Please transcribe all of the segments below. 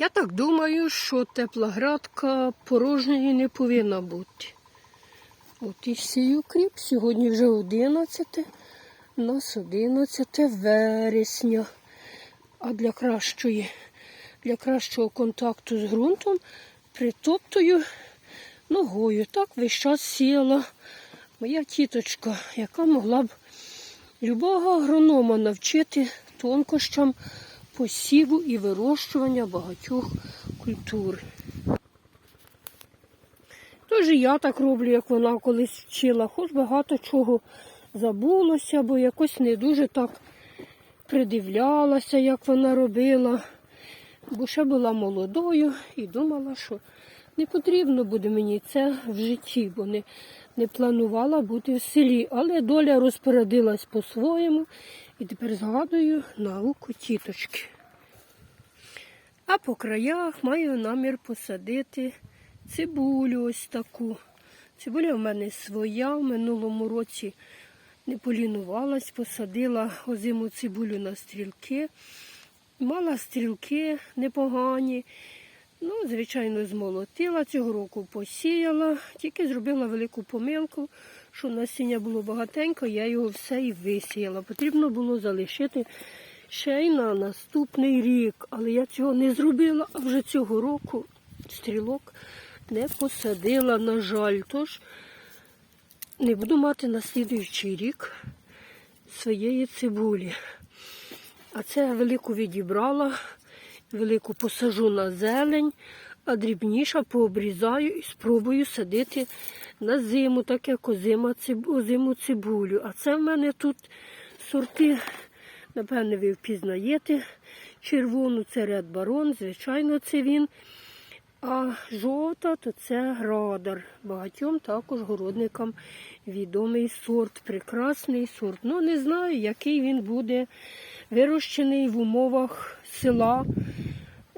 Я так думаю, що тепла градка порожньої не повинна бути. От і сію кріп. Сьогодні вже 11, у нас 11 вересня. А для кращої, для кращого контакту з ґрунтом притоптую ногою. Так весь час сіяла моя тіточка, яка могла б любого агронома навчити тонкощам посіву і вирощування багатьох культур. Тож і я так роблю, як вона колись вчила, хоч багато чого забулося, бо якось не дуже так придивлялася, як вона робила, бо ще була молодою і думала, що не потрібно буде мені це в житті, бо не, не планувала бути в селі. Але доля розпорядилась по-своєму і тепер згадую науку тіточки. А по краях маю намір посадити цибулю ось таку. Цибуля в мене своя. В минулому році не полінувалась, посадила озиму цибулю на стрілки. Мала стрілки непогані. Ну, звичайно, змолотила, цього року посіяла, тільки зробила велику помилку, що насіння було багатенько, я його все і висіяла. Потрібно було залишити ще й на наступний рік. Але я цього не зробила, а вже цього року стрілок не посадила, на жаль. Тож не буду мати на слідуючий рік своєї цибулі. А це велику відібрала, велику посажу на зелень, а дрібніша пообрізаю і спробую садити на зиму, так як озима озиму цибулю. А це в мене тут сорти, напевне, ви впізнаєте. Червону це Ред Барон, звичайно, це він. А жовта то це градар. Багатьом також городникам відомий сорт, прекрасний сорт. Ну не знаю, який він буде вирощений в умовах села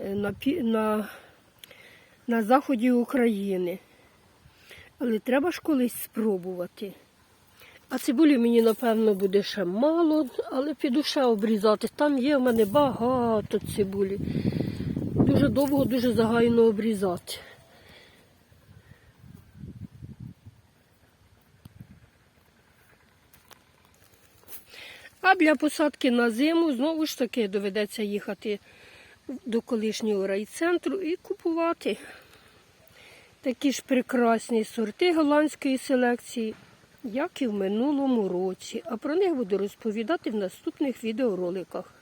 на, на, на заході України. Але треба ж колись спробувати. А цибулі мені, напевно, буде ще мало, але піду ще обрізати. Там є в мене багато цибулі. Дуже довго, дуже загайно обрізати. А для посадки на зиму знову ж таки доведеться їхати до колишнього райцентру і купувати такі ж прекрасні сорти голландської селекції, як і в минулому році. А про них буду розповідати в наступних відеороликах.